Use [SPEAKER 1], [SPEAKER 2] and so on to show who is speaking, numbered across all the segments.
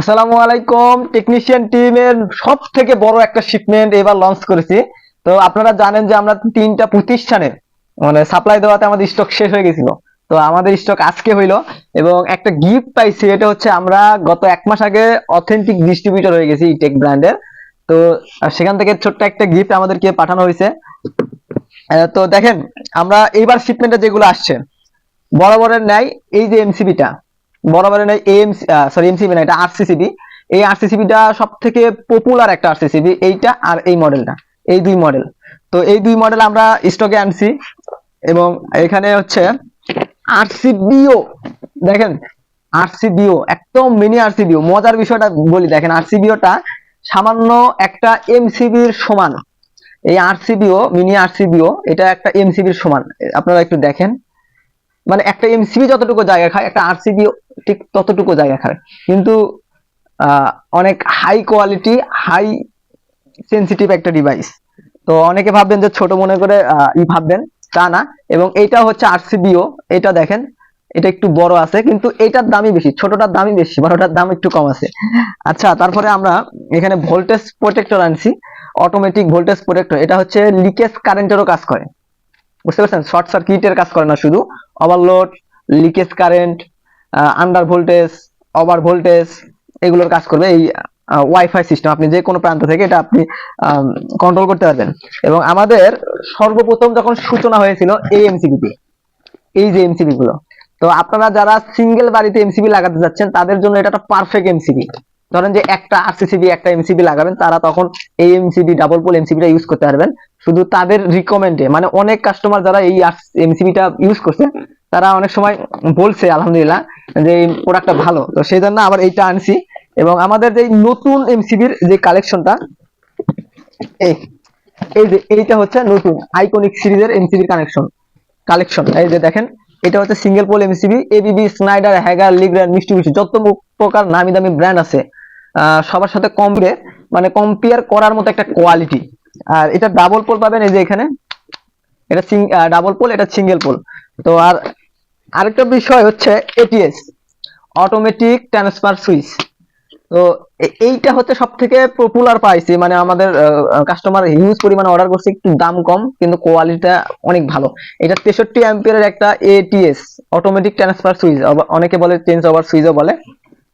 [SPEAKER 1] আসসালামু আলাইকুম। টেকনিশিয়ান টিমের সব থেকে বড় একটা শিপমেন্ট এবার লঞ্চ করেছি। তো আপনারা জানেন যে আমরা তিনটা প্রতিষ্ঠানের মানে সাপ্লাই দেওয়াতে আমাদের স্টক শেষ হয়ে গেছিল। তো আমাদের স্টক আজকে হইল এবং একটা গিফট পাইছি, এটা হচ্ছে আমরা গত এক মাস আগে অথেন্টিক ডিস্ট্রিবিউটর হয়ে গেছি টেক ব্র্যান্ডের তো সেখান থেকে ছোট্ট একটা গিফট আমাদেরকে পাঠানো হয়েছে। তো দেখেন, আমরা এইবার শিপমেন্টে যেগুলো আসছে, বরাবরের ন্যায় এই যে এমসিবিটা বরাবরের ন্যায় এমসি সরি এমসিবি না এটা আরসিসিবি এই আরসিসিবিটা সব থেকে পপুলার একটা আরসিসিবি এইটা আর এই মডেলটা এই দুই মডেল তো এই দুই মডেল আমরা স্টকে আনছি এবং এখানে হচ্ছে আরসিবিও দেখেন আরসিবিও একদম মিনি আরসিবিও মজার বিষয়টা বলি দেখেন আরসিবিওটা সামান্য একটা এমসিবির সমান এই আরসিবিও মিনি আরসিবিও এটা একটা এমসিবির সমান আপনারা একটু দেখেন মানে একটা এমসিবি যতটুকু জায়গা খায় একটা আরসিবি ঠিক ততটুকু জায়গা খায় কিন্তু অনেক হাই কোয়ালিটি হাই সেনসিটিভ একটা ডিভাইস তো অনেকে ভাববেন যে ছোট মনে করে ই ভাববেন, তা না। এবং এটা হচ্ছে আরসিবিও এটা দেখেন, এটা একটু বড় আছে, কিন্তু এটার দামই বেশি, ছোটটার দামই বেশি, বড়টার দাম একটু কম আছে। আচ্ছা তারপরে আমরা এখানে ভোল্টেজ প্রোটেক্টর আনছি অটোমেটিক ভোল্টেজ প্রোটেক্টর এটা হচ্ছে লিকেজ কারেন্টেরও কাজ করে। বুঝতে পারছেন? শর্ট সার্কিটের কাজ করে না শুধু overload leakage current under voltage over voltage এগুলোর কাজ করবে। এই ওয়াইফাই সিস্টেম আপনি যে কোনো প্রান্ত থেকে এটা আপনি কন্ট্রোল করতে পারবেন। এবং আমাদের সর্বপ্রথম যখন সূচনা হয়েছিল এই এই যে এমসিবি গুলো। তো আপনারা যারা সিঙ্গেল বাড়িতে এমসিবি লাগাতে যাচ্ছেন, তাদের জন্য এটা একটা পারফেক্ট এমসিবি ধরেন যে একটা আরসিসিবি একটা এমসিবি লাগাবেন, তারা তখন এই এমসিবি ডাবল পোল এমসিবিটা ইউজ করতে পারবেন। শুধু তাদের রিকমেন্ডে মানে অনেক কাস্টমার যারা এই এমসিবিটা ইউজ করছে, তারা অনেক সময় বলছে, আলহামদুলিল্লাহ যে প্রোডাক্টটা ভালো। তো সেই জন্য আবার এইটা আনছি। এবং আমাদের যে নতুন এমসিবির যে কালেকশনটা এই এই যে এইটা হচ্ছে নতুন আইকনিক সিরিজের এমসিবির কানেকশন কালেকশন এই যে দেখেন, এটা হচ্ছে single pole MCB ABB Schneider Hager Legrand মিষ্টি যত প্রকার নামি দামি ব্র্যান্ড আছে সবার সাথে কম্পে মানে কম্পেয়ার করার মতো একটা কোয়ালিটি আর এটা ডাবল পোল পাবেন এই যে এখানে, এটা ডাবল পোল এটা সিঙ্গেল পোল তো আর আরেকটা বিষয় হচ্ছে এটিএস অটোমেটিক ট্রান্সফার সুইচ তো এইটা হচ্ছে সব থেকে পপুলার পাইছি মানে আমাদের কাস্টমার হিউজ পরিমাণে অর্ডার করছে, একটু দাম কম, কিন্তু কোয়ালিটিটা অনেক ভালো। এটা তেষট্টি অ্যাম্পিয়ারের একটা এটিএস অটোমেটিক ট্রান্সফার সুইচ অনেকে বলে চেঞ্জ ওভার সুইচও বলে।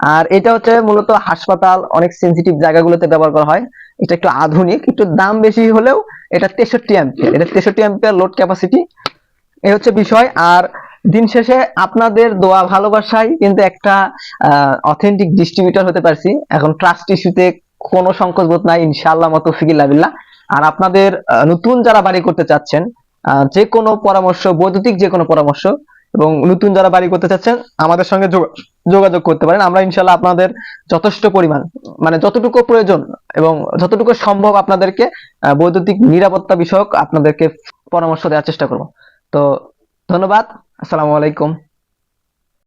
[SPEAKER 1] আর এটা হচ্ছে মূলত হাসপাতাল, অনেক সেন্সিটিভ জায়গাগুলোতে ব্যবহার করা হয়। এটা একটু আধুনিক, একটু দাম বেশি হলেও এটা তেষট্টি অ্যাম্পিয়ার এটা তেষট্টি অ্যাম্পিয়ার লোড ক্যাপাসিটি এই হচ্ছে বিষয়। আর দিন শেষে আপনাদের দোয়া, ভালোবাসাই কিন্তু একটা অথেন্টিক ডিস্ট্রিবিউটর হতে পারছি। এখন ট্রাস্ট ইস্যুতে কোনো সংকোচ বোধ নাই, ইনশাআল্লাহ মতো ফিকিল্লাবিল্লাহ আর আপনাদের নতুন যারা বাড়ি করতে চাচ্ছেন যে কোনো পরামর্শ, বৈদ্যুতিক যে কোনো পরামর্শ, এবং নতুন যারা বাড়ি করতে চাচ্ছেন, আমাদের সঙ্গে যোগাযোগ করতে পারেন। আমরা ইনশাল্লাহ আপনাদের যথেষ্ট পরিমাণ মানে যতটুকু প্রয়োজন এবং যতটুকু সম্ভব আপনাদেরকে বৈদ্যুতিক নিরাপত্তা বিষয়ক আপনাদেরকে পরামর্শ দেওয়ার চেষ্টা করব। তো ধন্যবাদ। আসসালামু আলাইকুম